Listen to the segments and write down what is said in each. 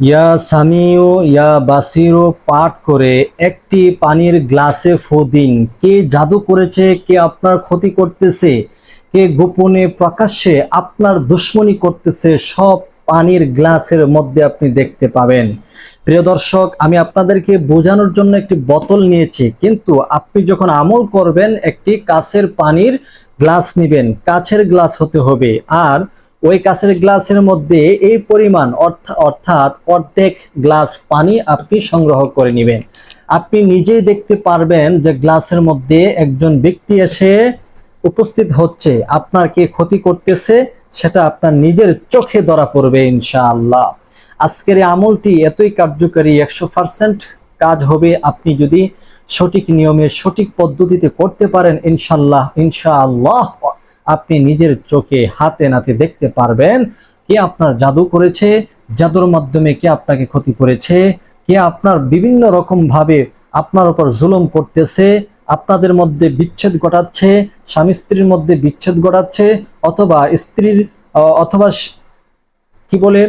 ইয়া সামিও ইয়া বাসিরো, পাঠ করে একটি পানির গ্লাসে ফু দিন। কে জাদু করেছে, কে আপনার ক্ষতি করতেছে, কে গোপনে প্রকাশ্যে আপনার দুশ্মনী করতেছে, সব পানির গ্লাসের মধ্যে আপনি দেখতে পাবেন। প্রিয় দর্শক, আমি আপনাদেরকে বোঝানোর জন্য একটি বোতল নিয়েছি, কিন্তু আপনি যখন আমল করবেন, একটি কাছের পানির গ্লাস নেবেন। কাছের গ্লাস হতে হবে। আর ওই কাছের গ্লাসের মধ্যে এই পরিমাণ অর্থা- অর্থাৎ অর্ধেক গ্লাস পানি আপনি সংগ্রহ করে নেবেন। আপনি নিজেই দেখতে পারবেন যে গ্লাসের মধ্যে একজন ব্যক্তি এসে উপস্থিত হচ্ছে। আপনার কে ক্ষতি করতেছে সেটা আপনার নিজের চোখে ধরা পড়বে ইনশাআল্লাহ। আজকের এই আমলটি এতই কার্যকারী, একশো পার্সেন্ট কাজ হবে। আপনি যদি সঠিক নিয়মে সঠিক পদ্ধতিতে করতে পারেন ইনশাল্লাহ ইনশাআল্লাহ। আপনি নিজের চোখে হাতে নাতে দেখতে পারবেন কে আপনার জাদু করেছে, জাদুর মাধ্যমে কে আপনাকে ক্ষতি করেছে, কে আপনার বিভিন্ন রকম ভাবে আপনার উপর জুলুম করতেছে, আপনাদের মধ্যে বিচ্ছেদ ঘটাচ্ছে, স্বামী স্ত্রীর মধ্যে বিচ্ছেদ ঘটাচ্ছে, অথবা স্ত্রীর অথবা কি বলে,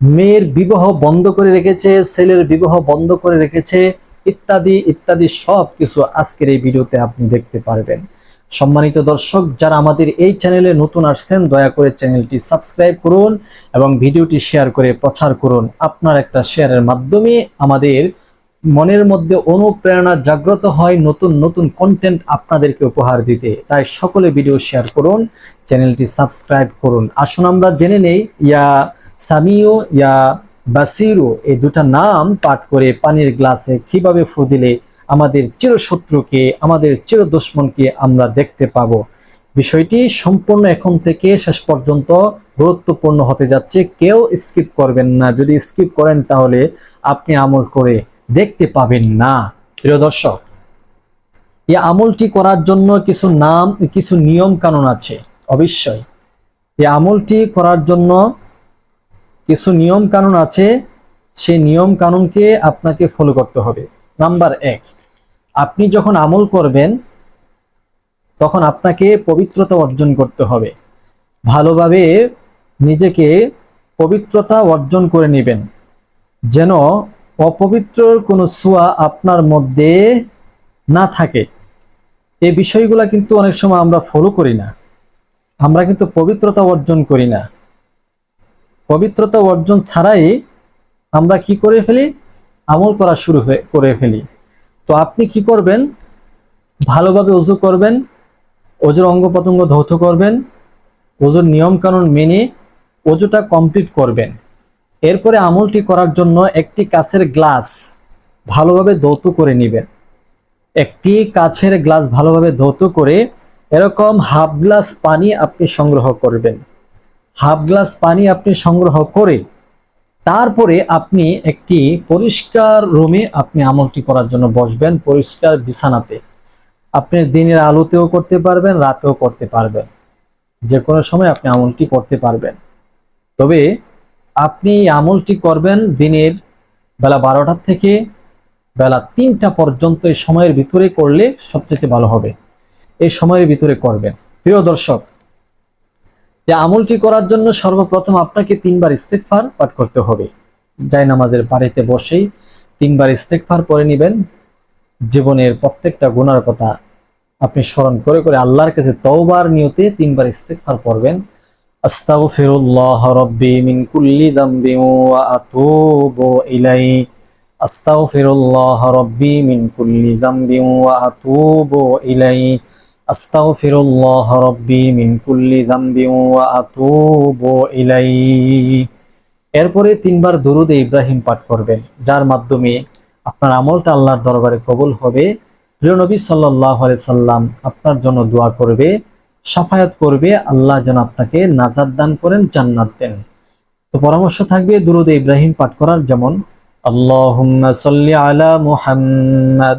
মেয়ের বিবাহ বন্ধ করে রেখেছে, ছেলের বিবাহ বন্ধ করে রেখেছে, ইত্যাদি ইত্যাদি সব কিছু আজকের এই ভিডিওতে আপনি দেখতে পারবেন। সম্মানিত দর্শক, যারা আমাদের এই চ্যানেলে নতুন আসছেন, দয়া করে চ্যানেলটি সাবস্ক্রাইব করুন এবং ভিডিওটি শেয়ার করে প্রচার করুন। আপনার একটা শেয়ারের মাধ্যমে আমাদের মনের মধ্যে অনুপ্রেরণা জাগ্রত হয়, নতুন নতুন কন্টেন্ট আপনাদেরকে উপহার দিতে। তাই সকলে ভিডিও শেয়ার করুন, চ্যানেলটি সাবস্ক্রাইব করুন। আসুন আমরা জেনে নেই, ইয়া সামিও ইয়া বাসিরো, এই দুটা নাম পাঠ করে পানির গ্লাসে কীভাবে ফু দিলে আমাদের চিরশত্রুকে, আমাদের চির দুশ্মনকে আমরা দেখতে পাবো? বিষয়টি সম্পূর্ণ এখন থেকে শেষ পর্যন্ত গুরুত্বপূর্ণ হতে যাচ্ছে। কেউ স্কিপ করবেন না। যদি স্কিপ করেন তাহলে আপনি আমল করে দেখতে পাবেন না। প্রিয় দর্শক, এই আমলটি করার জন্য কিছু নাম, কিছু নিয়ম কানুন আছে। অবশ্যই, এই আমলটি করার জন্য কিছু নিয়ম কানুন আছে, সেই নিয়ম কানুনকে আপনাকে ফলো করতে হবে। নাম্বার এক, আপনি যখন আমল করবেন, তখন আপনাকে পবিত্রতা অর্জন করতে হবে। ভালোভাবে নিজেকে পবিত্রতা অর্জন করে নেবেন, যেন অপবিত্রর কোনো ছোঁয়া আপনার মধ্যে না থাকে। এই বিষয়গুলো কিন্তু অনেক সময় আমরা ফলো করি না। আমরা কিন্তু পবিত্রতা অর্জন করি না। পবিত্রতা অর্জন ছাড়াই আমরা কি করে ফেলি? আমল করা শুরু করে ফেলি। তো আপনি কি করবেন? ভালোভাবে উজু করবেন, ওজুর অঙ্গ প্রত্যঙ্গ ধৌত করবেন, ওজুর নিয়ম কানুন মেনে ওজুটা কমপ্লিট করবেন। এরপরে আমলটি করার জন্য একটি কাছের গ্লাস ভালোভাবে ধৌত করে নেবেন। একটি কাছের গ্লাস ভালোভাবে ধৌত করে এরকম হাফ গ্লাস পানি আপনি সংগ্রহ করবেন। হাফ গ্লাস পানি আপনি সংগ্রহ করে তারপরে আপনি একটি পরিষ্কার রুমে আপনি আমলটি করার জন্য বসবেন পরিষ্কার বিছানাতে। আপনি দিনের আলোতেও করতে পারবেন, রাতেও করতে পারবেন। যে কোনো সময় আপনি আমলটি করতে পারবেন। তবে আপনি আমলটি করবেন দিনের বেলা বারোটা থেকে বেলা তিনটা পর্যন্ত এই সময়ের ভিতরে করলে সবচেয়ে ভালো হবে। এই সময়ের ভিতরে করবেন। প্রিয় দর্শক এই আমলটি করার জন্য সর্বপ্রথম আপনাকে তিনবার ইস্তেকফার পাঠ করতে হবে। যাই নামাজের বাড়িতে বসেই তিনবার ইস্তেকফার পরে নেবেন। জীবনের প্রত্যেকটা গুণার কথা আপনি স্মরণ করে করে আল্লাহর কাছে তওবার নিয়তে তিনবার ইস্তেগফার পড়বেন। আস্তাগফিরুল্লাহ রাব্বি মিন কুল্লি যামবি ওয়া আতুবু ইলাইহি। আস্তাগফিরুল্লাহ রাব্বি মিন কুল্লি যামবি ওয়া আতুবু ইলাইহি। আস্তাগফিরুল্লাহ রাব্বি মিন কুল্লি যামবি ওয়া আতুবু ইলাইহি। এরপরে তিনবার দুরুদে ইব্রাহিম পাঠ করবেন, যার মাধ্যমে আপনার আমলটা আল্লাহর দরবারে কবুল হবে। প্রিয় নবী সাল্লাহ সাল্লাম আপনার জন্য দোয়া করবে, সাফায়াত করবে, আল্লাহ যেন আপনাকে নাজাদ দান করেন, জান্নাত দেন। তো পরামর্শ থাকবে দুরুদ ইব্রাহিম পাঠ করার যেমন সাল্লি আলা মুহাম্মাদ।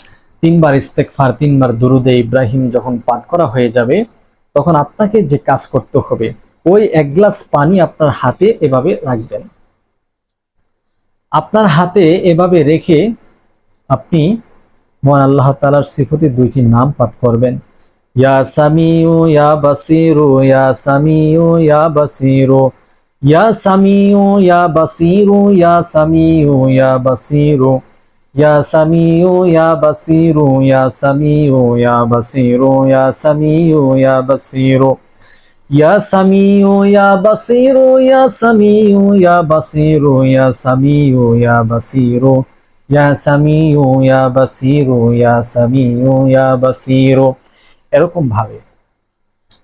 তিনবার ইস্তেকফার তিনবার দুরুদে ইব্রাহিম যখন পাঠ করা হয়ে যাবে, তখন আপনাকে যে কাজ করতে হবে, ওই এক গ্লাস পানি আপনার হাতে এভাবে রাখবেন। আপনার হাতে এভাবে রেখে আপনি মহান আল্লাহ তালার সিফতি দুইটি নাম পাঠ করবেন। ইয়া সামিউ, ইয়া ইয়া সামিউ, ইয়া ইয়া সামিউ, ইয়া ইয়া সামিউ, ইয়া ইয়া সামিউ ইয়া বাসিরু ইয়া সামিউ ইয়া বাসিরু ইয়া সামিউ ইয়া বাসিরু ইয়া সামিউ ইয়া বাসিরু ইয়া সামিউ ইয়া বাসিরু ইয়া সামিউ ইয়া বাসিরু ইয়া সামিউ ইয়া বাসিরু ইয়া সামিউ ইয়া বাসিরু এরকম ভাবে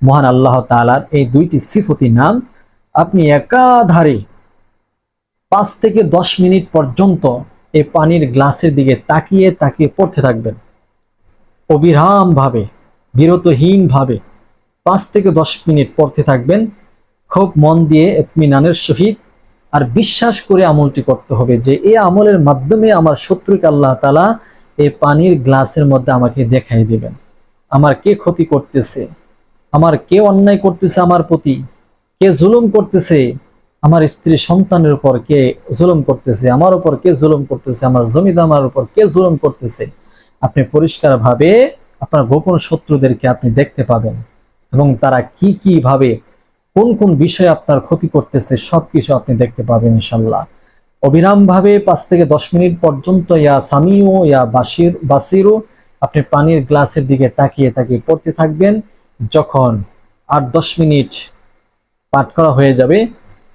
মহান আল্লাহ তাআলার এই দুইটি সিফতি নাম আপনি একাধারে পাঁচ থেকে দশ মিনিট পর্যন্ত এই পানির গ্লাসের দিকে তাকিয়ে তাকিয়ে পড়তে থাকবেন। অবিরাম ভাবে বিরতহীন ভাবে পাঁচ থেকে দশ মিনিট পড়তে থাকবেন। খুব মন দিয়ে এতমিনানের সহিত আর বিশ্বাস করে আমলটি করতে হবে যে এই আমলের মাধ্যমে আমার শত্রুকে আল্লাহ তালা এই পানির গ্লাসের মধ্যে আমাকে দেখাই দিবেন। আমার কে ক্ষতি করতেছে? আমার কে অন্যায় করতেছে আমার প্রতি? কে জুলুম করতেছে? আমার স্ত্রী সন্তানের উপর কে জুলুম করতেছে, আমার উপর কে জুলুম করতেছে, আমার জমিদামার উপর কে জুলুম করতেছে, আপনি পরিষ্কারভাবে আপনার গোপন শত্রুদেরকে আপনি দেখতে পাবেন এবং তারা কি কি ভাবে, কোন কোন বিষয়ে আপনার ক্ষতি করতেছে সবকিছু আপনি দেখতে পাবেন ইনশাল্লাহ অবিরাম ভাবে পাঁচ থেকে দশ মিনিট পর্যন্ত ইয়া সামিও ইয়া বাসির বাসিরও আপনি পানির গ্লাসের দিকে তাকিয়ে তাকিয়ে পড়তে থাকবেন, যখন আট দশ মিনিট পাঠ করা হয়ে যাবে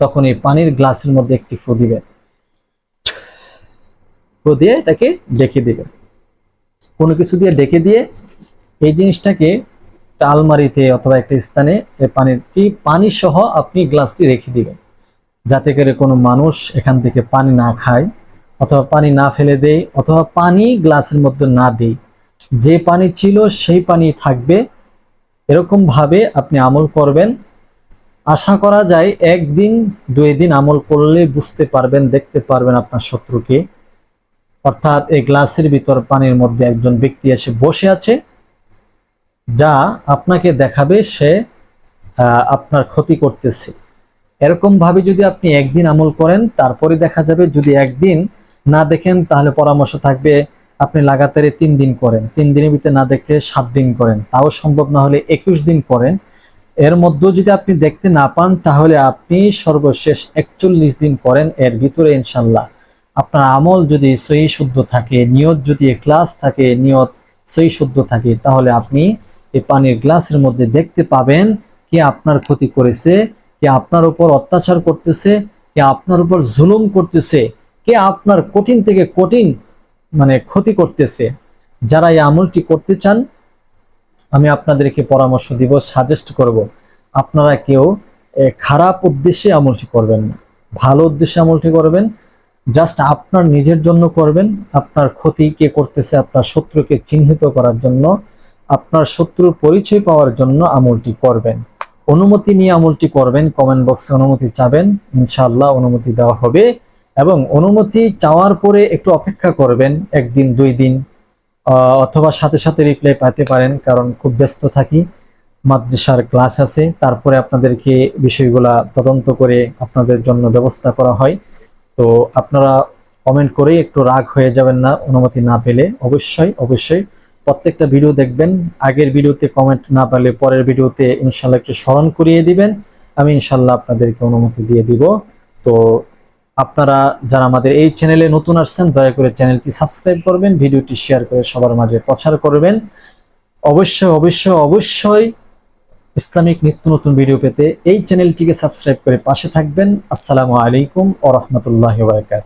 তখন এই পানির গ্লাসের মধ্যে একটি ফু দিবেন ফু দিয়ে এটাকে ডেকে দিবেন কোনো কিছু দিয়ে ডেকে দিয়ে এই জিনিসটাকে আলমারিতে অথবা একটা স্থানে এই পানিটি পানি সহ আপনি গ্লাসটি রেখে দিবেন। যাতে করে কোনো মানুষ এখান থেকে পানি না খায় অথবা পানি না ফেলে দেয় অথবা পানি গ্লাসের মধ্যে না দেয়। যে পানি ছিল সেই পানি থাকবে। এরকম ভাবে আপনি আমল করবেন। আশা করা যায় একদিন দুই দিন আমল করলে বুঝতে পারবেন, দেখতে পারবেন আপনার শত্রুকে। অর্থাৎ এই গ্লাসের ভিতর পানির মধ্যে একজন ব্যক্তি এসে বসে আছে, যা আপনাকে দেখাবে সে আপনার ক্ষতি করতেছে। এরকম ভাবে যদি আপনি একদিন আমল করেন, তারপরে দেখা যাবে যদি একদিন না দেখেন, তাহলে পরামর্শ থাকবে আপনি লাগাতারে তিন দিন করেন। তিন দিনের ভিতরে না দেখলে সাত দিন করেন। তাও সম্ভব না হলে একুশ দিন করেন। এর মধ্যে যদি আপনি দেখতে না পান, তাহলে আপনি সর্বশেষ একচল্লিশ দিন করেন এর ভিতরে ইনশাল্লাহ আপনার আমল যদি সহি শুদ্ধ থাকে, নিয়ত যদি ক্লাস থাকে, নিয়ত সহি শুদ্ধ থাকে, তাহলে আপনি এই পানির গ্লাসের মধ্যে দেখতে পাবেন কে আপনার ক্ষতি করেছে, কে আপনার উপর অত্যাচার করতেছে, কে আপনার উপর জুলুম করতেছে, কে আপনার কঠিন থেকে কঠিন মানে ক্ষতি করতেছে। যারা এই আমলটি করতে চান আমি আপনাদেরকে পরামর্শ দিব সাজেস্ট করব, আপনারা কেউ খারাপ উদ্দেশ্যে আমলটি করবেন না। ভালো উদ্দেশ্যে আমলটি করবেন জাস্ট আপনার নিজের জন্য করবেন, আপনার ক্ষতি কে করতেছে, আপনার শত্রুকে চিহ্নিত করার জন্য, আপনার শত্রুর পরিচয় পাওয়ার জন্য আমলটি করবেন। অনুমতি নিয়ে আমলটি করবেন কমেন্ট বক্সে অনুমতি চাবেন, ইনশাআল্লাহ অনুমতি দেওয়া হবে এবং অনুমতি চাওয়ার পরে একটু অপেক্ষা করবেন, একদিন, দুই দিন অথবা সাথে সাথে রিপ্লাই পাইতে পারেন, কারণ খুব ব্যস্ত থাকি। মাদ্রাসার ক্লাস আছে, তারপরে আপনাদেরকে বিষয়গুলা তদন্ত করে আপনাদের জন্য ব্যবস্থা করা হয়। তো আপনারা কমেন্ট করেই একটু রাগ হয়ে যাবেন না, অনুমতি না পেলে। অবশ্যই অবশ্যই। প্রত্যেকটা ভিডিও দেখবেন। আগের ভিডিওতে কমেন্ট না পেলে পরের ভিডিওতে ইনশাল্লাহ একটু স্মরণ করিয়ে দিবেন। আমি ইনশাল্লাহ আপনাদেরকে অনুমতি দিয়ে দিব। তো আপনারা যারা আমাদের এই চ্যানেলে নতুন আসছেন, দয়া করে চ্যানেলটি সাবস্ক্রাইব করবেন, ভিডিওটি শেয়ার করে সবার মাঝে প্রচার করবেন। অবশ্যই অবশ্যই অবশ্যই ইসলামিক নিত্য নতুন ভিডিও পেতে এই চ্যানেলটিকে সাবস্ক্রাইব করে পাশে থাকবেন। আসসালামু আলাইকুম ও রহমতুল্লাহ বারকাত